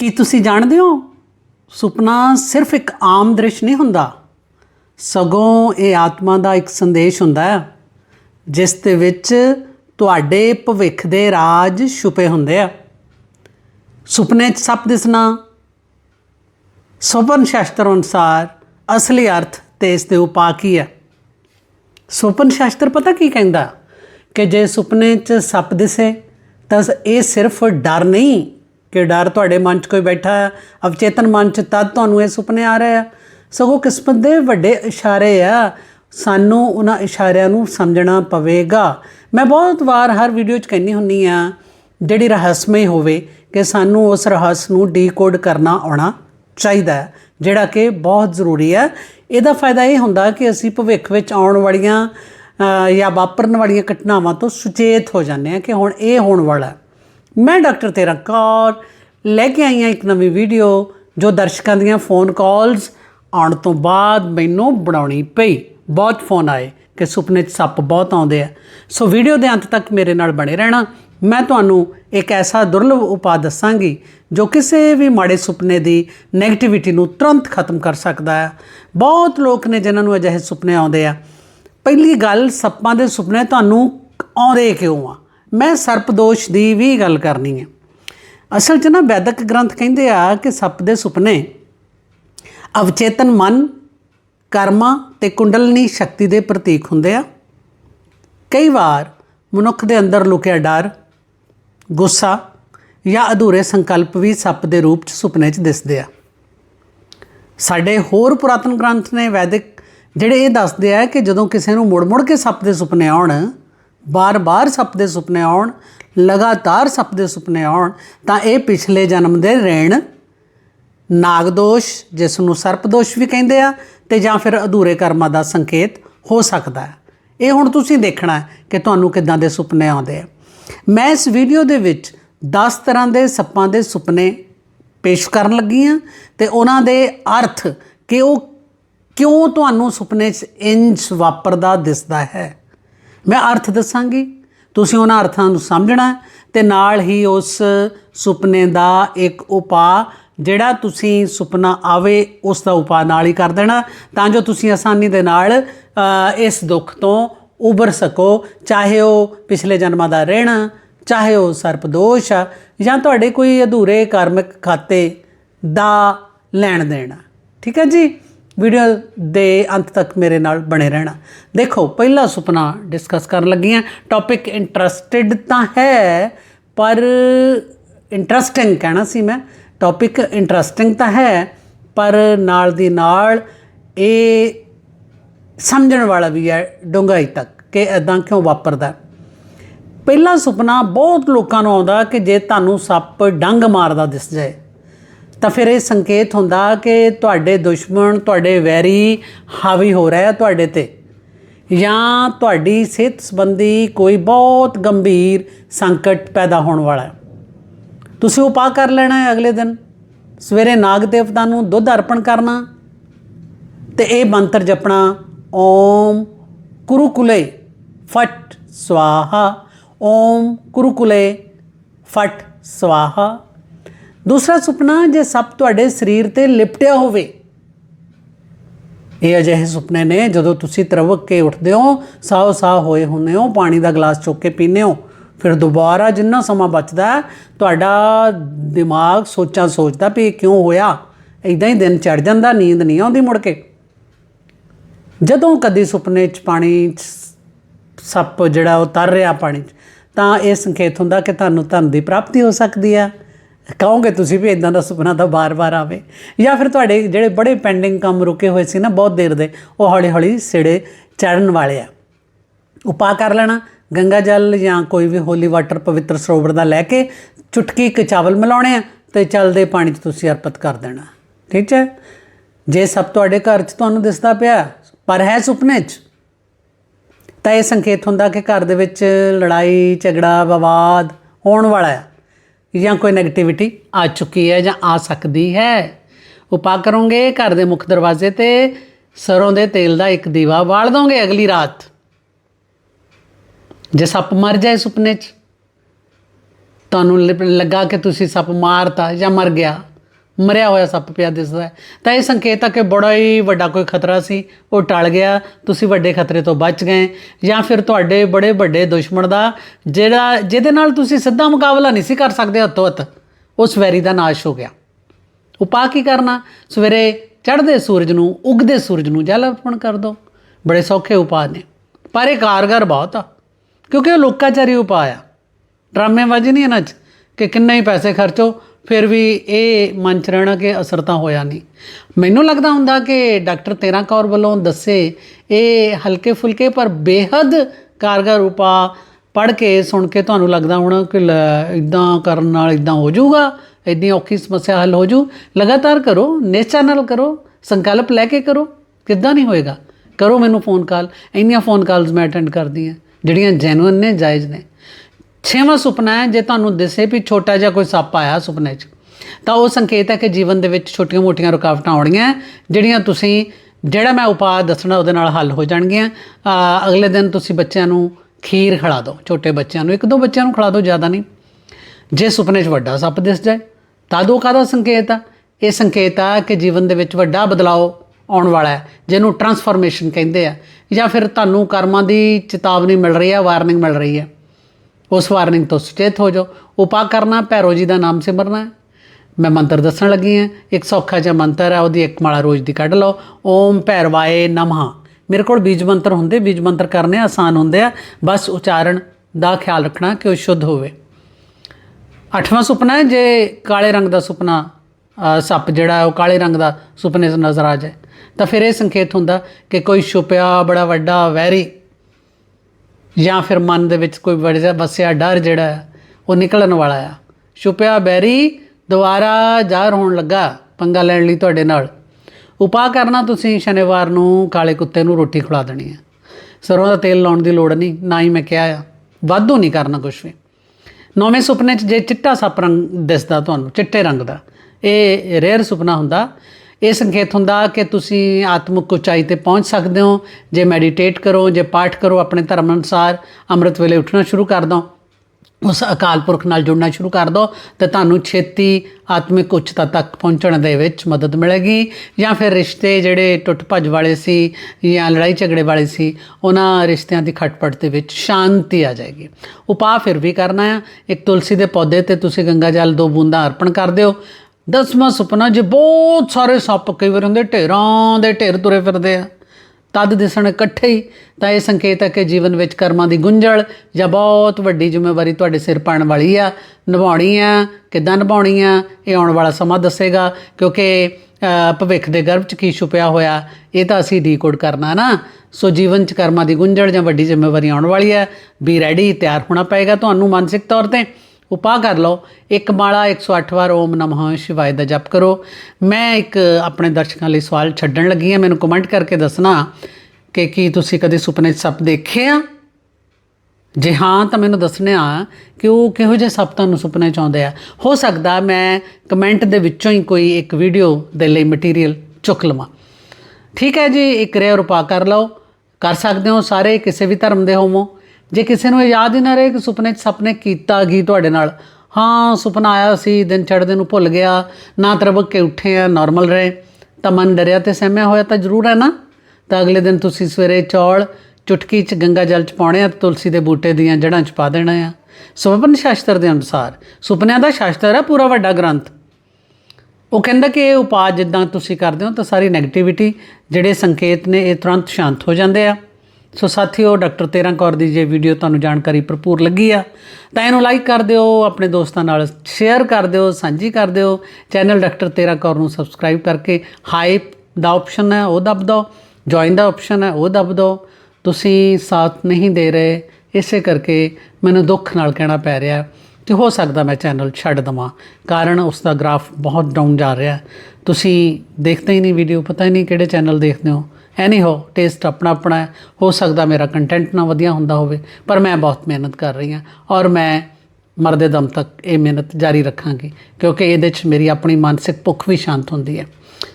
ਕੀ ਤੁਸੀਂ ਜਾਣਦੇ ਹੋ? ਸੁਪਨਾ ਸਿਰਫ ਇੱਕ ਆਮ ਦ੍ਰਿਸ਼ ਨਹੀਂ ਹੁੰਦਾ। ਸਗੋਂ ਇਹ ਆਤਮਾ ਦਾ ਇੱਕ ਸੰਦੇਸ਼ ਹੁੰਦਾ ਹੈ, ਜਿਸ ਦੇ ਵਿੱਚ ਤੁਹਾਡੇ ਭਵਿੱਖ ਦੇ ਰਾਜ ਛੁਪੇ ਹੁੰਦੇ ਆ। ਸੁਪਨੇ 'ਚ ਸੱਪ ਦਿਸਣਾ ਸੁਪਨ ਸ਼ਾਸਤਰ ਅਨੁਸਾਰ ਅਸਲੀ ਅਰਥ ਤੇ ਇਸ ਦੇ ਉਪਾਅ ਕੀ ਹੈ? ਸੁਪਨ ਸ਼ਾਸਤਰ ਪਤਾ ਕੀ ਕਹਿੰਦਾ? ਕਿ ਜੇ ਸੁਪਨੇ 'ਚ ਸੱਪ ਦਿਸੇ, ਤਾਂ ਇਹ ਸਿਰਫ ਡਰ ਨਹੀਂ ਕਿ ਡਰ ਤੁਹਾਡੇ ਮਨ 'ਚ ਕੋਈ ਬੈਠਾ ਹੈ? ਅਵਚੇਤਨ ਮਨ 'ਚ ਤਦ ਤੁਹਾਨੂੰ ਇਹ ਸੁਪਨੇ ਆ ਰਹੇ ਆ? ਸਗੋਂ ਕਿਸਮਤ ਦੇ ਵੱਡੇ ਇਸ਼ਾਰੇ ਆ। ਸਾਨੂੰ ਉਹਨਾਂ ਇਸ਼ਾਰਿਆਂ ਨੂੰ ਸਮਝਣਾ ਪਵੇਗਾ। ਮੈਂ ਬਹੁਤ ਵਾਰ ਹਰ ਵੀਡੀਓ 'ਚ ਕਹਿੰਦੀ ਹੁੰਨੀ ਆ, ਜਿਹੜੀ ਰਹੱਸਮਈ ਹੋਵੇ, ਕਿ ਸਾਨੂੰ ਉਸ ਰਹੱਸ ਨੂੰ ਡੀਕੋਡ ਕਰਨਾ ਆਉਣਾ ਚਾਹੀਦਾ ਹੈ, ਜਿਹੜਾ ਕਿ ਬਹੁਤ ਜ਼ਰੂਰੀ ਹੈ। ਇਹਦਾ ਫਾਇਦਾ ਇਹ ਹੁੰਦਾ ਕਿ ਅਸੀਂ ਭਵਿੱਖ ਵਿੱਚ ਆਉਣ ਵਾਲੀਆਂ ਜਾਂ ਵਾਪਰਨ ਵਾਲੀਆਂ ਘਟਨਾਵਾਂ ਤੋਂ ਸੁਚੇਤ ਹੋ ਜਾਂਦੇ ਹਾਂ ਕਿ ਹੁਣ ਇਹ ਹੋਣ ਵਾਲਾ ਮੈਂ ਡਾਕਟਰ ਤੇਰਾ ਕੌਰ ਲੈ ਕੇ ਆਈ ਹਾਂ ਇੱਕ ਨਵੀਂ ਵੀਡੀਓ ਜੋ ਦਰਸ਼ਕਾਂ ਦੀਆਂ ਫੋਨ ਕਾਲਸ ਆਉਣ ਤੋਂ ਬਾਅਦ ਮੈਨੂੰ ਬਣਾਉਣੀ ਪਈ। ਬਹੁਤ ਫੋਨ ਆਏ ਕਿ ਸੁਪਨੇ 'ਚ ਸੱਪ ਬਹੁਤ ਆਉਂਦੇ ਆ। ਸੋ ਵੀਡੀਓ ਦੇ ਅੰਤ ਤੱਕ ਮੇਰੇ ਨਾਲ ਬਣੇ ਰਹਿਣਾ। ਮੈਂ ਤੁਹਾਨੂੰ ਇੱਕ ਐਸਾ ਦੁਰਲਭ ਉਪਾਅ ਦੱਸਾਂਗੀ ਜੋ ਕਿਸੇ ਵੀ ਮਾੜੇ ਸੁਪਨੇ ਦੀ 네ਗੇਟਿਵਿਟੀ ਨੂੰ ਤੁਰੰਤ ਖਤਮ ਕਰ ਸਕਦਾ ਹੈ। ਬਹੁਤ ਲੋਕ ਨੇ ਜਿਨ੍ਹਾਂ ਨੂੰ ਅਜਿਹੇ ਸੁਪਨੇ ਆਉਂਦੇ ਆ। ਪਹਿਲੀ ਗੱਲ, ਸੱਪਾਂ ਦੇ ਸੁਪਨੇ ਤੁਹਾਨੂੰ ਆਉਂਦੇ ਕਿਉਂ ਆ? ਮੈਂ ਸਰਪ ਦੋਸ਼ ਦੀ ਵੀ ਗੱਲ ਕਰਨੀ ਹੈ। ਅਸਲ 'ਚ ਨਾ ਵੈਦਿਕ ਗ੍ਰੰਥ ਕਹਿੰਦੇ ਆ ਕਿ ਸੱਪ ਦੇ ਸੁਪਨੇ, ਅਵਚੇਤਨ ਮਨ, ਕਰਮਾਂ ਤੇ ਕੁੰਡਲਨੀ ਸ਼ਕਤੀ ਦੇ ਪ੍ਰਤੀਕ ਹੁੰਦੇ ਆ। ਕਈ ਵਾਰ ਮਨੁੱਖ ਦੇ ਅੰਦਰ ਲੁਕਿਆ ਡਰ, ਗੁੱਸਾ ਜਾਂ ਅਧੂਰੇ ਸੰਕਲਪ ਵੀ ਸੱਪ ਦੇ ਰੂਪ 'ਚ ਸੁਪਨੇ 'ਚ ਦਿਸਦੇ ਆ। ਸਾਡੇ ਹੋਰ ਪੁਰਾਤਨ ਗ੍ਰੰਥ ਨੇ ਵੈਦਿਕ ਜਿਹੜੇ ਇਹ ਦੱਸਦੇ ਆ ਕਿ ਜਦੋਂ ਕਿਸੇ ਨੂੰ ਮੁੜ-ਮੁੜ ਕੇ ਸੱਪ ਦੇ ਸੁਪਨੇ ਆਉਣ ਬਾਰ-ਬਾਰ ਸੱਪ ਦੇ ਸੁਪਨੇ ਆਉਣ, ਲਗਾਤਾਰ ਸੱਪ ਦੇ ਸੁਪਨੇ ਆਉਣ, ਤਾਂ ਇਹ ਪਿਛਲੇ ਜਨਮ ਦੇ ਰੇਣ ਨਾਗ ਦੋਸ਼ ਜਿਸ ਨੂੰ ਸਰਪ ਦੋਸ਼ ਵੀ ਕਹਿੰਦੇ ਆ, ਤੇ ਜਾਂ ਫਿਰ ਅਧੂਰੇ ਕਰਮਾਂ ਦਾ ਸੰਕੇਤ ਹੋ ਸਕਦਾ ਹੈ। ਇਹ ਹੁਣ ਤੁਸੀਂ ਦੇਖਣਾ ਕਿ ਤੁਹਾਨੂੰ ਕਿੱਦਾਂ ਦੇ ਸੁਪਨੇ ਆਉਂਦੇ ਆ। ਮੈਂ ਇਸ ਵੀਡੀਓ ਦੇ ਵਿੱਚ 10 ਤਰ੍ਹਾਂ ਦੇ ਸੱਪਾਂ ਦੇ ਸੁਪਨੇ ਪੇਸ਼ ਕਰਨ ਲੱਗੀ ਹਾਂ, ਤੇ ਉਹਨਾਂ ਦੇ ਅਰਥ ਕਿ ਉਹ ਕਿਉਂ ਤੁਹਾਨੂੰ ਸੁਪਨੇ 'ਚ ਇੰਜ ਵਾਪਰਦਾ, ਦਿਸਦਾ ਹੈ। ਮੈਂ ਅਰਥ ਦੱਸਾਂਗੀ। ਤੁਸੀਂ ਉਹਨਾਂ ਅਰਥਾਂ ਨੂੰ ਸਮਝਣਾ ਹੈ ਤੇ ਨਾਲ ਹੀ ਉਸ ਸੁਪਨੇ ਦਾ ਇੱਕ ਉਪਾਅ, ਜਿਹੜਾ ਤੁਸੀਂ ਸੁਪਨਾ ਆਵੇ, ਉਸ ਦਾ ਉਪਾਅ ਨਾਲ ਹੀ ਕਰ ਦੇਣਾ। ਤਾਂ ਜੋ ਤੁਸੀਂ ਆਸਾਨੀ ਦੇ ਨਾਲ ਇਸ ਦੁੱਖ ਤੋਂ ਉਭਰ ਸਕੋ। ਚਾਹੇ ਉਹ ਪਿਛਲੇ ਜਨਮਾਂ ਦਾ ਰਹਿਣਾ, ਚਾਹੇ ਉਹ ਸਰਪਦੋਸ਼ ਆ, ਜਾਂ ਤੁਹਾਡੇ ਕੋਈ ਅਧੂਰੇ ਕਾਰਮਿਕ ਖਾਤੇ ਦਾ ਲੈਣ ਦੇਣਾ ਠੀਕ ਹੈ ਜੀ? ਵੀਡੀਓ ਦੇ ਅੰਤ ਤੱਕ ਮੇਰੇ ਨਾਲ ਬਣੇ ਰਹਿਣਾ। ਦੇਖੋ, ਪਹਿਲਾ ਸੁਪਨਾ ਡਿਸਕਸ ਕਰਨ ਲੱਗੀ ਹਾਂ। ਟੌਪਿਕ ਇੰਟਰਸਟਿਡ ਤਾਂ ਹੈ, ਪਰ ਇੰਟਰਸਟਿੰਗ ਕਹਿਣਾ ਸੀ ਮੈਂ। ਟੌਪਿਕ ਇੰਟਰਸਟਿੰਗ ਤਾਂ ਹੈ, ਪਰ ਨਾਲ ਦੀ ਨਾਲ ਇਹ ਸਮਝਣ ਵਾਲਾ ਵੀ ਹੈ ਡੂੰਘਾਈ ਤੱਕ ਕਿ ਐਦਾਂ ਕਿਉਂ ਵਾਪਰਦਾ ਪਹਿਲਾ ਸੁਪਨਾ ਬਹੁਤ ਲੋਕਾਂ ਨੂੰ ਆਉਂਦਾ ਕਿ ਜੇ ਤੁਹਾਨੂੰ ਸੱਪ ਡੰਗ ਮਾਰਦਾ ਦਿਸ ਜਾਏ ਤਾਂ ਫਿਰ ਇਹ ਸੰਕੇਤ ਹੁੰਦਾ ਕਿ ਤੁਹਾਡੇ ਦੁਸ਼ਮਣ, ਤੁਹਾਡੇ ਵੈਰੀ ਹਾਵੀ ਹੋ ਰਿਹਾ ਤੁਹਾਡੇ ਤੇ। ਜਾਂ ਤੁਹਾਡੀ ਸਿਹਤ ਸੰਬੰਧੀ ਕੋਈ ਬਹੁਤ ਗੰਭੀਰ ਸੰਕਟ ਪੈਦਾ ਹੋਣ ਵਾਲਾ ਹੈ। ਤੁਸੀਂ ਉਪਾਅ ਕਰ ਲੈਣਾ ਹੈ ਅਗਲੇ ਦਿਨ। ਸਵੇਰੇ ਨਾਗ ਦੇਵਤਾ ਨੂੰ ਦੁੱਧ ਅਰਪਣ ਕਰਨਾ ਤੇ ਇਹ ਮੰਤਰ ਜਪਣਾ, ਓਮ ਕੁਰੂਕੁਲੇ ਫਟ ਸਵਾਹਾ। ਓਮ ਕੁਰੂਕੁਲੇ ਫਟ ਸਵਾਹਾ। ਦੂਸਰਾ ਸੁਪਨਾ, ਜੇ ਸੱਪ ਤੁਹਾਡੇ ਸਰੀਰ ਤੇ ਲਿਪਟਿਆ ਹੋਵੇ। ਇਹ ਅਜਿਹੇ ਸੁਪਨੇ ਨੇ, ਜਦੋਂ ਤੁਸੀਂ ਤਰਵਕ ਕੇ ਉੱਠਦੇ ਹੋ, ਸਾਹ ਸਾਹ ਹੋਏ ਹੁੰਦੇ ਹੋ, ਪਾਣੀ ਦਾ ਗਲਾਸ ਚੁੱਕ ਕੇ ਪੀਂਦੇ ਹੋ, ਫਿਰ ਦੁਬਾਰਾ ਜਿੰਨਾ ਸਮਾਂ ਬਚਦਾ ਤੁਹਾਡਾ ਦਿਮਾਗ ਸੋਚਾਂ ਸੋਚਦਾ ਵੀ ਇਹ ਕਿਉਂ ਹੋਇਆ? ਇਦਾਂ ਹੀ ਦਿਨ ਚੜ ਜਾਂਦਾ, ਨੀਂਦ ਨਹੀਂ ਆਉਂਦੀ ਮੁੜ ਕੇ। ਜਦੋਂ ਕਦੀ ਸੁਪਨੇ 'ਚ ਪਾਣੀ ਸੱਪ ਜਿਹੜਾ ਉਹ ਤਰ ਰਿਹਾ ਪਾਣੀ 'ਚ, ਤਾਂ ਇਹ ਸੰਕੇਤ ਹੁੰਦਾ ਕਿ ਤੁਹਾਨੂੰ ਧਨ ਦੀ ਪ੍ਰਾਪਤੀ ਹੋ ਸਕਦੀ ਆ ਕਹੋਗੇ ਤੁਸੀਂ ਵੀ ਇਦਾਂ ਦਾ ਸੁਪਨਾ ਤਾਂ ਬਾਰ-ਬਾਰ ਆਵੇ? ਜਾਂ ਫਿਰ ਤੁਹਾਡੇ ਜਿਹੜੇ ਬੜੇ ਪੈਂਡਿੰਗ ਕੰਮ ਰੁਕੇ ਹੋਏ ਸੀ ਨਾ ਬਹੁਤ ਦੇਰ ਦੇ, ਉਹ ਹੌਲੀ-ਹੌਲੀ ਸਿੜੇ ਚੜਨ ਵਾਲੇ ਆ। ਉਪਾਅ ਕਰ ਲੈਣਾ, ਗੰਗਾ ਜਲ ਜਾਂ ਕੋਈ ਵੀ ਹੋਲੀ ਵਾਟਰ ਪਵਿੱਤਰ ਸਰੋਵਰ ਦਾ ਲੈ ਕੇ ਚੁਟਕੀ ਇੱਕ ਚਾਵਲ ਮਿਲਾਉਣੇ ਆ ਤੇ ਚਲਦੇ ਪਾਣੀ 'ਚ ਤੁਸੀਂ ਅਰਪਿਤ ਕਰ ਦੇਣਾ। ਠੀਕ ਹੈ? ਜੇ ਸਭ ਤੁਹਾਡੇ ਘਰ 'ਚ ਤੁਹਾਨੂੰ ਦਿਸਦਾ ਪਿਆ, ਪਰ ਹੈ ਸੁਪਨੇ 'ਚ, ਤਾਂ ਇਹ ਸੰਕੇਤ ਹੁੰਦਾ ਕਿ ਘਰ ਦੇ ਵਿੱਚ ਲੜਾਈ, ਝਗੜਾ, ਵਿਵਾਦ ਹੋਣ ਵਾਲਾ ਹੈ ਜਾਂ ਕੋਈ 네ਗੇਟਿਵਿਟੀ ਆ ਚੁੱਕੀ ਹੈ ਜਾਂ ਆ ਸਕਦੀ ਹੈ। ਉਪਾਅ ਕਰੋਗੇ ਘਰ ਦੇ ਮੁੱਖ ਦਰਵਾਜ਼ੇ ਤੇ, ਸਰੋਂ ਦੇ ਤੇਲ ਦਾ ਇੱਕ ਦੀਵਾ ਬਾਲ ਦੋਗੇ ਅਗਲੀ ਰਾਤ। ਜੇ ਸੱਪ ਮਰ ਜਾਏ ਸੁਪਨੇ 'ਚ, ਤੁਹਾਨੂੰ ਲੱਗਾ ਕਿ ਤੁਸੀਂ ਸੱਪ ਮਾਰਤਾ ਜਾਂ ਮਰ ਗਿਆ। ਮਰਿਆ ਹੋਇਆ ਸੱਪ ਪਿਆ ਦਿਸਦਾ ਹੈ। ਤਾਂ ਇਹ ਸੰਕੇਤ ਆ ਕਿ ਬੜਾ ਹੀ ਵੱਡਾ ਕੋਈ ਖਤਰਾ ਸੀ। ਉਹ ਟਲ ਗਿਆ। ਤੁਸੀਂ ਵੱਡੇ ਖਤਰੇ ਤੋਂ ਬਚ ਗਏ ਜਾਂ ਫਿਰ ਤੁਹਾਡੇ ਬੜੇ ਵੱਡੇ ਦੁਸ਼ਮਣ ਦਾ, ਜਿਹੜਾ, ਜਿਹਦੇ ਨਾਲ ਤੁਸੀਂ ਸਿੱਧਾ ਮੁਕਾਬਲਾ ਨਹੀਂ ਸੀ ਕਰ ਸਕਦੇ ਹੱਥੋਂ ਹੱਥ, ਉਸ ਵੈਰੀ ਦਾ ਨਾਸ਼ ਹੋ ਗਿਆ। ਉਪਾਅ ਕੀ ਕਰਨਾ? ਸਵੇਰੇ ਚੜ੍ਹਦੇ ਸੂਰਜ ਨੂੰ, ਉਗਦੇ ਸੂਰਜ ਨੂੰ ਜਲ ਅਰਪਣ ਕਰ ਦੋ। ਬੜੇ ਸੌਖੇ ਉਪਾਅ ਨੇ। ਪਰ ਇਹ ਕਾਰਗਰ ਬਹੁਤ ਆ, ਕਿਉਂਕਿ ਉਹ ਲੋਕਾਚਾਰੀ ਉਪਾਅ ਆ। ਡਰਾਮੇਬਾਜ਼ੀ ਨਹੀਂ ਇਹਨਾਂ 'ਚ ਕਿ ਕਿੰਨੇ ਹੀ ਪੈਸੇ ਖਰਚੋ ਫਿਰ ਵੀ ਇਹ ਮਨ 'ਚ ਰਹਿਣਾ ਕਿ ਅਸਰ ਤਾਂ ਹੋਇਆ ਨਹੀਂ। ਮੈਨੂੰ ਲੱਗਦਾ ਹੁੰਦਾ ਕਿ ਡਾਕਟਰ ਤੇਰਾ ਕੌਰ ਵੱਲੋਂ ਦੱਸੇ ਇਹ ਹਲਕੇ ਫੁਲਕੇ ਪਰ ਬੇਹੱਦ ਕਾਰਗਰ ਉਪਾਅ ਪੜ੍ਹ ਕੇ, ਸੁਣ ਕੇ ਤੁਹਾਨੂੰ ਲੱਗਦਾ ਹੋਣਾ ਕਿ ਇਦਾਂ ਕਰਨ ਨਾਲ ਇਦਾਂ ਹੋ ਜਾਊਗਾ ਇੰਨੀ ਔਖੀ ਸਮੱਸਿਆ ਹੱਲ ਹੋ ਜੂ। ਲਗਾਤਾਰ ਕਰੋ ਨਿਸ਼ਚਾ ਨਾਲ ਕਰੋ, ਸੰਕਲਪ ਲੈ ਕੇ ਕਰੋ, ਕਿੱਦਾਂ ਨਹੀਂ ਹੋਏਗਾ? ਕਰੋ ਮੈਨੂੰ ਫੋਨ ਕਾਲ ਇੰਨੀਆਂ ਫੋਨ ਕਾਲਸ ਮੈਂ ਅਟੈਂਡ ਕਰਦੀ ਹਾਂ, ਜਿਹੜੀਆਂ ਜੈਨੂਇਨ ਨੇ, ਜਾਇਜ਼ ਨੇ। ਛੇਵਾਂ ਸੁਪਨਾ ਹੈ, ਜੇ ਤੁਹਾਨੂੰ ਦਿਸੇ ਵੀ ਛੋਟਾ ਜਿਹਾ ਕੋਈ ਸੱਪ ਆਇਆ ਸੁਪਨੇ 'ਚ, ਤਾਂ ਉਹ ਸੰਕੇਤ ਹੈ ਕਿ ਜੀਵਨ ਦੇ ਵਿੱਚ ਛੋਟੀਆਂ-ਮੋਟੀਆਂ ਰੁਕਾਵਟਾਂ ਆਉਣੀਆਂ, ਜਿਹੜੀਆਂ ਤੁਸੀਂ, ਜਿਹੜਾ ਮੈਂ ਉਪਾਅ ਦੱਸਣਾ ਉਹਦੇ ਨਾਲ ਹੱਲ ਹੋ ਜਾਣਗੀਆਂ। ਅਗਲੇ ਦਿਨ ਤੁਸੀਂ ਬੱਚਿਆਂ ਨੂੰ ਖੀਰ ਖਿਲਾ ਦਿਓ, ਛੋਟੇ ਬੱਚਿਆਂ ਨੂੰ, ਇੱਕ ਦੋ ਬੱਚਿਆਂ ਨੂੰ ਖਿਲਾ ਦਿਓ ਜ਼ਿਆਦਾ ਨਹੀਂ। ਜੇ ਸੁਪਨੇ 'ਚ ਵੱਡਾ ਸੱਪ ਦਿਸ ਜਾਏ ਤਦ ਉਹ ਕਾਹਦਾ ਸੰਕੇਤ ਆ? ਇਹ ਸੰਕੇਤ ਆ ਕਿ ਜੀਵਨ ਦੇ ਵਿੱਚ ਵੱਡਾ ਬਦਲਾਅ ਆਉਣ ਵਾਲਾ ਹੈ, ਜਿਹਨੂੰ ਟਰਾਂਸਫਰਮੇਸ਼ਨ ਕਹਿੰਦੇ ਆ, ਜਾਂ ਫਿਰ ਤੁਹਾਨੂੰ ਕਰਮਾਂ ਦੀ ਚੇਤਾਵਨੀ ਮਿਲ ਰਹੀ ਹੈ ਵਾਰਨਿੰਗ ਮਿਲ ਰਹੀ ਹੈ ਉਸ ਵਾਰਨਿੰਗ ਤੋਂ ਸੁਚੇਤ ਹੋ ਜਾਓ। ਉਪਾਅ ਕਰਨਾ, ਭੈਰੋ ਜੀ ਦਾ ਨਾਮ ਸਿਮਰਨਾ ਹੈ। ਮੈਂ ਮੰਤਰ ਦੱਸਣ ਲੱਗੀ ਹਾਂ। ਇੱਕ ਸੌਖਾ ਜਿਹਾ ਮੰਤਰ ਹੈ, ਉਹਦੀ ਇੱਕ ਮਾਲਾ ਰੋਜ਼ ਦੀ ਕੱਢ ਲਓ। ਓਮ ਭੈਰਵਾਏ ਨਮః ਮੇਰੇ ਕੋਲ ਬੀਜ ਮੰਤਰ ਹੁੰਦੇ, ਬੀਜ ਮੰਤਰ ਕਰਨੇ ਆਸਾਨ ਹੁੰਦੇ ਆ। ਬਸ ਉਚਾਰਨ ਦਾ ਖਿਆਲ ਰੱਖਣਾ ਕਿ ਉਹ ਸ਼ੁੱਧ ਹੋਵੇ। ਅੱਠਵਾਂ ਸੁਪਨਾ ਹੈ, ਜੇ ਕਾਲੇ ਰੰਗ ਦਾ ਸੁਪਨਾ ਸੱਪ ਜਿਹੜਾ ਉਹ ਕਾਲੇ ਰੰਗ ਦਾ ਸੁਪਨੇ 'ਚ ਨਜ਼ਰ ਆ ਜਾਏ, ਤਾਂ ਫਿਰ ਇਹ ਸੰਕੇਤ ਹੁੰਦਾ ਕਿ ਕੋਈ ਛੁਪਿਆ ਬੜਾ ਵੱਡਾ ਵੈਰੀ ਜਾਂ ਫਿਰ ਮਨ ਦੇ ਵਿੱਚ ਕੋਈ ਵੜ ਵਸਿਆ ਡਰ ਜਿਹੜਾ ਹੈ, ਉਹ ਨਿਕਲਣ ਵਾਲਾ ਆ। ਛੁਪਿਆ ਬੈਰੀ ਦੁਬਾਰਾ ਜ਼ਾਹਰ ਹੋਣ ਲੱਗਾ ਪੰਗਾ ਲੈਣ ਲਈ ਤੁਹਾਡੇ ਨਾਲ। ਉਪਾਅ ਕਰਨਾ ਤੁਸੀਂ ਸ਼ਨੀਵਾਰ ਨੂੰ ਕਾਲੇ ਕੁੱਤੇ ਨੂੰ ਰੋਟੀ ਖਿਲਾ ਦੇਣੀ ਹੈ। ਸਰੋਂ ਦਾ ਤੇਲ ਲਾਉਣ ਦੀ ਲੋੜ ਨਹੀਂ ਨਾ ਹੀ ਮੈਂ ਕਿਹਾ ਆ। ਵਾਧੂ ਨਹੀਂ ਕਰਨਾ ਕੁਝ ਵੀ। ਨੌਵੇਂ ਸੁਪਨੇ 'ਚ ਜੇ ਚਿੱਟਾ ਸੱਪ ਰੰਗ ਦਿਸਦਾ ਤੁਹਾਨੂੰ ਚਿੱਟੇ ਰੰਗ ਦਾ ਇਹ ਰੇਅਰ ਸੁਪਨਾ ਹੁੰਦਾ। ਇਹ ਸੰਕੇਤ ਹੁੰਦਾ ਕਿ ਤੁਸੀਂ ਆਤਮਿਕ ਉਚਾਈ ਤੇ ਪਹੁੰਚ ਸਕਦੇ ਹੋ, ਜੇ ਮੈਡੀਟੇਟ ਕਰੋ, ਜੇ ਪਾਠ ਕਰੋ ਆਪਣੇ ਧਰਮ ਅਨੁਸਾਰ, ਅੰਮ੍ਰਿਤ ਵੇਲੇ ਉੱਠਣਾ ਸ਼ੁਰੂ ਕਰ ਦੋ, ਉਸ ਅਕਾਲ ਪੁਰਖ ਨਾਲ ਜੁੜਨਾ ਸ਼ੁਰੂ ਕਰ ਦੋ, ਤੇ ਤੁਹਾਨੂੰ ਛੇਤੀ ਆਤਮਿਕ ਉੱਚਤਾ ਤੱਕ ਪਹੁੰਚਣ ਦੇ ਵਿੱਚ ਮਦਦ ਮਿਲੇਗੀ। ਜਾਂ ਫਿਰ ਰਿਸ਼ਤੇ ਜਿਹੜੇ ਟੁੱਟ ਭੱਜ ਵਾਲੇ ਸੀ ਜਾਂ ਲੜਾਈ ਝਗੜੇ ਵਾਲੇ ਸੀ, ਉਹਨਾਂ ਰਿਸ਼ਤਿਆਂ ਦੀ ਖਟਪਟ ਦੇ ਵਿੱਚ ਸ਼ਾਂਤੀ ਆ ਜਾਏਗੀ। ਉਪਾਅ ਫਿਰ ਵੀ ਕਰਨਾ ਆ। ਇੱਕ ਤੁਲਸੀ ਦੇ ਪੌਦੇ ਤੇ ਤੁਸੀਂ ਗੰਗਾ ਜਲ ਦੋ ਬੂੰਦਾਂ ਅਰਪਣ ਕਰ ਦਿਓ। ਦਸਵਾਂ ਸੁਪਨਾ, ਜੇ ਬਹੁਤ ਸਾਰੇ ਸੱਪ ਕਈ ਵਾਰ ਹੁੰਦੇ ਢੇਰਾਂ ਦੇ ਢੇਰ ਤੁਰੇ ਫਿਰਦੇ ਆ। ਤਦ ਦਿਸਣ ਇਕੱਠੇ ਹੀ, ਤਾਂ ਇਹ ਸੰਕੇਤ ਹੈ ਕਿ ਜੀਵਨ ਵਿੱਚ ਕਰਮਾਂ ਦੀ ਗੁੰਝਲ ਜਾਂ ਬਹੁਤ ਵੱਡੀ ਜ਼ਿੰਮੇਵਾਰੀ ਤੁਹਾਡੇ ਸਿਰ ਪਾਣ ਵਾਲੀ ਆ। ਨਿਭਾਉਣੀ ਆ, ਕਿੱਦਾਂ ਨਿਭਾਉਣੀ ਆ, ਇਹ ਆਉਣ ਵਾਲਾ ਸਮਾਂ ਦੱਸੇਗਾ, ਕਿਉਂਕਿ ਭਵਿੱਖ ਦੇ ਗਰਭ 'ਚ ਕੀ ਛੁਪਿਆ ਹੋਇਆ, ਇਹ ਤਾਂ ਅਸੀਂ ਡੀਕੋਡ ਕਰਨਾ ਨਾ। ਸੋ ਜੀਵਨ 'ਚ ਕਰਮਾਂ ਦੀ ਗੁੰਝਲ ਜਾਂ ਵੱਡੀ ਜ਼ਿੰਮੇਵਾਰੀ ਆਉਣ ਵਾਲੀ ਹੈ ਬੀ ਰੈਡੀ ਤਿਆਰ ਹੋਣਾ ਪਏਗਾ ਤੁਹਾਨੂੰ ਮਾਨਸਿਕ ਤੌਰ ਤੇ। ਉਪਾਅ ਕਰ ਲਓ। ਇੱਕ ਮਾਲਾ 108 ਵਾਰ ਓਮ ਨਮः ਸ਼ਿਵਾਏ ਦਾ ਜਪ ਕਰੋ। ਮੈਂ ਇੱਕ ਆਪਣੇ ਦਰਸ਼ਕਾਂ ਲਈ ਸਵਾਲ ਛੱਡਣ ਲੱਗੀ ਹਾਂ। ਮੈਨੂੰ ਕਮੈਂਟ ਕਰਕੇ ਦੱਸਣਾ ਕਿ ਕੀ ਤੁਸੀਂ ਕਦੇ ਸੁਪਨੇ 'ਚ ਸੱਪ ਦੇਖੇ ਆ? ਜੇ ਹਾਂ, ਤਾਂ ਮੈਨੂੰ ਦੱਸਣਾ ਕਿ ਉਹ ਕਿਹੋ ਜਿਹੇ ਸੱਪ ਤੁਹਾਨੂੰ ਸੁਪਨੇ 'ਚ ਆਉਂਦੇ ਆ। ਹੋ ਸਕਦਾ ਮੈਂ ਕਮੈਂਟ ਦੇ ਵਿੱਚੋਂ ਹੀ ਕੋਈ ਇੱਕ ਵੀਡੀਓ ਦੇ ਲਈ ਮਟੀਰੀਅਲ ਚੁੱਕ ਲਵਾਂ। ਠੀਕ ਹੈ ਜੀ, ਇੱਕ ਰੇਅਰ ਉਪਾਅ ਕਰ ਲਓ। ਕਰ ਸਕਦੇ ਹੋ ਸਾਰੇ, ਕਿਸੇ ਵੀ ਧਰਮ ਦੇ ਹੋਵੋ। ਜੇ ਕਿਸੇ ਨੂੰ ਇਹ ਯਾਦ ਹੀ ਨਾ ਰਹੇ ਕਿ ਸੁਪਨੇ 'ਚ ਸਪਨੇ ਕੀਤਾ ਕੀ ਤੁਹਾਡੇ ਨਾਲ? ਹਾਂ, ਸੁਪਨਾ ਆਇਆ ਸੀ, ਦਿਨ ਚੜ੍ਹਦੇ ਨੂੰ ਭੁੱਲ ਗਿਆ, ਨਾ ਤਰਬਕ ਕੇ ਉੱਠੇ ਆ ਨਾਰਮਲ ਰਹੇ। ਤਾਂ ਮਨ ਡਰਿਆ ਤੇ ਸਹਿਮਿਆ ਹੋਇਆ ਤਾਂ ਜ਼ਰੂਰ ਹੈ ਨਾ? ਤਾਂ ਅਗਲੇ ਦਿਨ ਤੁਸੀਂ ਸਵੇਰੇ ਚੌਲ, ਚੁਟਕੀ 'ਚ ਗੰਗਾ ਜਲ 'ਚ ਪਾਉਣੇ ਆ ਤੇ ਤੁਲਸੀ ਦੇ ਬੂਟੇ ਦੀਆਂ ਜੜ੍ਹਾਂ 'ਚ ਪਾ ਦੇਣਾ ਆ। ਸੁਪਨ ਸ਼ਾਸਤਰ ਦੇ ਅਨੁਸਾਰ, ਸੁਪਨਿਆਂ ਦਾ ਸ਼ਾਸਤਰ ਹੈ ਪੂਰਾ ਵੱਡਾ ਗ੍ਰੰਥ। ਉਹ ਕਹਿੰਦਾ ਕਿ ਇਹ ਉਪਾਅ ਜਿੱਦਾਂ ਤੁਸੀਂ ਕਰਦੇ ਹੋ ਤਾਂ ਸਾਰੀ 네ਗੇਟਿਵਿਟੀ ਜਿਹੜੇ ਸੰਕੇਤ ਨੇ, ਇਹ ਤੁਰੰਤ ਸ਼ਾਂਤ ਹੋ ਜਾਂਦੇ ਆ। ਸੋ ਸਾਥੀਓ, ਡਾਕਟਰ ਤੇਰਾਂ ਕੌਰ ਦੀ ਜੇ ਵੀਡੀਓ ਤੁਹਾਨੂੰ ਜਾਣਕਾਰੀ ਭਰਪੂਰ ਲੱਗੀ ਆ, ਤਾਂ ਇਹਨੂੰ ਲਾਈਕ ਕਰ ਦਿਓ, ਆਪਣੇ ਦੋਸਤਾਂ ਨਾਲ ਸ਼ੇਅਰ ਕਰ ਦਿਓ, ਸਾਂਝੀ ਕਰ ਦਿਓ। ਚੈਨਲ ਡਾਕਟਰ ਤੇਰਾਂ ਕੌਰ ਨੂੰ ਸਬਸਕ੍ਰਾਈਬ ਕਰਕੇ ਹਾਈਪ ਦਾ ਆਪਸ਼ਨ ਹੈ, ਉਹ ਦਬ ਦਿਓ ਜੁਆਇਨ ਦਾ ਆਪਸ਼ਨ ਹੈ, ਉਹ ਦਬ ਦਿਓ। ਤੁਸੀਂ ਸਾਥ ਨਹੀਂ ਦੇ ਰਹੇ, ਇਸੇ ਕਰਕੇ ਮੈਨੂੰ ਦੁੱਖ ਨਾਲ ਕਹਿਣਾ ਪੈ ਰਿਹਾ ਕਿ ਹੋ ਸਕਦਾ ਮੈਂ ਚੈਨਲ ਛੱਡ ਦਵਾਂ, ਕਾਰਨ ਉਸ ਦਾ ਗ੍ਰਾਫ ਬਹੁਤ ਡਾਊਨ ਜਾ ਰਿਹਾ ਤੁਸੀਂ ਦੇਖਦੇ ਹੀ ਨਹੀਂ ਵੀਡੀਓ ਪਤਾ ਹੀ ਨਹੀਂ ਕਿਹੜੇ ਚੈਨਲ ਦੇਖਦੇ ਹੋ। ਐਨੀ ਹੋ ਟੇਸਟ ਆਪਣਾ ਆਪਣਾ ਹੈ। ਹੋ ਸਕਦਾ ਮੇਰਾ ਕੰਟੈਂਟ ਨਾ ਵਧੀਆ ਹੁੰਦਾ ਹੋਵੇ, ਪਰ ਮੈਂ ਬਹੁਤ ਮਿਹਨਤ ਕਰ ਰਹੀ ਹਾਂ ਔਰ ਮੈਂ ਮਰਦੇ ਦਮ ਤੱਕ ਇਹ ਮਿਹਨਤ ਜਾਰੀ ਰੱਖਾਂਗੀ, ਕਿਉਂਕਿ ਇਹਦੇ 'ਚ ਮੇਰੀ ਆਪਣੀ ਮਾਨਸਿਕ ਭੁੱਖ ਵੀ ਸ਼ਾਂਤ ਹੁੰਦੀ ਹੈ।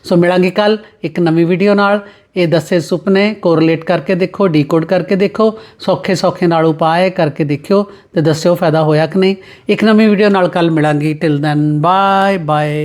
ਸੋ ਮਿਲਾਂਗੇ ਕੱਲ ਇੱਕ ਨਵੀਂ ਵੀਡੀਓ ਨਾਲ। ਇਹ ਦੱਸੇ ਸੁਪਨੇ ਕੋਰਿਲੇਟ ਕਰਕੇ ਦੇਖੋ ਡੀਕੋਡ ਕਰਕੇ ਦੇਖੋ, ਸੌਖੇ ਸੌਖੇ ਨਾਲ ਉਪਾਅ ਕਰਕੇ ਦੇਖਿਓ ਤੇ ਦੱਸਿਓ ਫਾਇਦਾ ਹੋਇਆ ਕਿ ਨਹੀਂ। ਇੱਕ ਨਵੀਂ ਵੀਡੀਓ ਨਾਲ ਕੱਲ ਮਿਲਾਂਗੀ। Till then bye bye